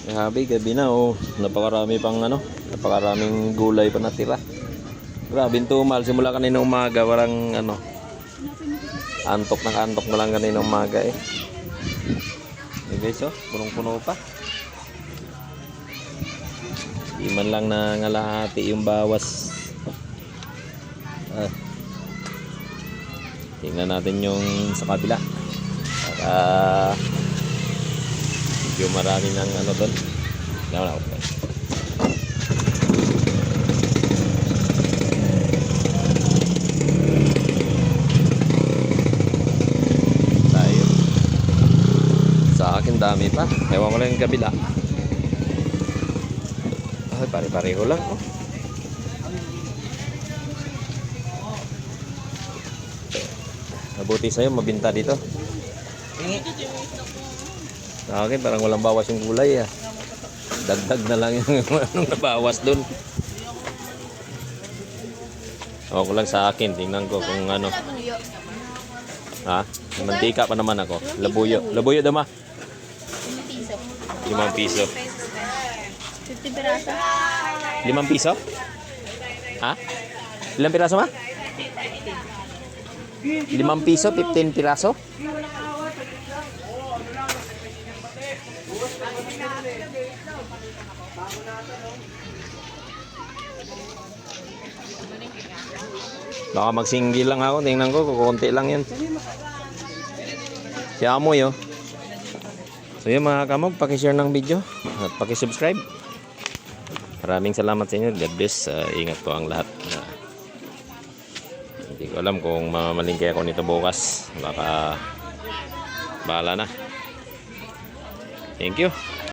Grabe, gabi na oh. Napakarami pang ano, napakaraming gulay pa natira. Grabe tumal simula kanina umaga, parang ano, antok na antok mo lang kanina umaga eh. Hey guys oh, punong-puno pa. Di lang nangalahati yung bawas. Ah. Tingnan natin yung sa kabila. Para medyo marami ng ano doon. Wala wala okay. Tayo. Sa akin dami pa. Ewan ko lang yung kabila. Ay, pare-pareho lang. Oh. Mabuti sa'yo, mabinta dito. Sa akin, parang walang bawas yung gulay ah. Dagdag na lang yung anong nabawas dun. Ako lang sa akin, tingnan ko kung ano. Ha? Mantika pa naman ako. Labuyo. Labuyo dama. 5 piso. Limang piso. 50 piraso. Limang piso? Ha? Ilang piraso ma? Limang piso, 15 piraso? Baka magsinggil lang ako. Tingnan ko, kukunti lang yan. Si Amoy, oh. So yun mga kamog, pakishare ng video at pakisubscribe. Maraming salamat sa inyo. God bless. Uh, ingat po ang lahat. Uh, hindi ko alam kung mamamalingkay ako nito bukas. Baka bahala na. Thank you.